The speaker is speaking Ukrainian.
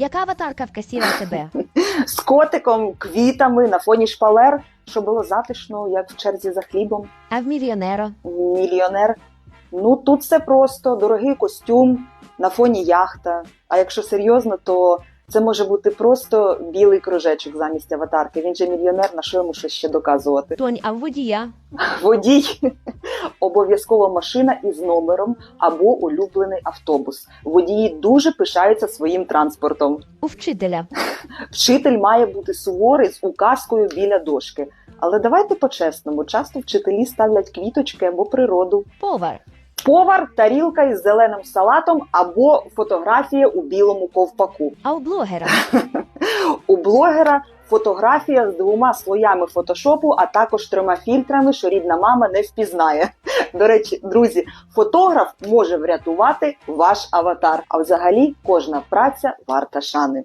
Яка аватарка вкасіла тебе? З котиком, квітами на фоні шпалер, що було затишно, як в черзі за хлібом. А в мільйонеро? Мільйонер. Ну тут все просто, дорогий костюм, на фоні яхта. А якщо серйозно, то це може бути просто білий кружечок замість аватарки. Він же мільйонер, на що йому щось ще доказувати. Тонь, а водія? Водій обов'язково машина із номером або улюблений автобус. Водії дуже пишаються своїм транспортом. У вчителя. Вчитель має бути суворий з указкою біля дошки. Але давайте по-чесному, часто вчителі ставлять квіточки або природу. Повар. Повар, тарілка із зеленим салатом або фотографія у білому ковпаку. А у блогера? У блогера фотографія з двома слоями фотошопу, а також трьома фільтрами, що рідна мама не впізнає. До речі, друзі, фотограф може врятувати ваш аватар. А взагалі кожна праця варта шани.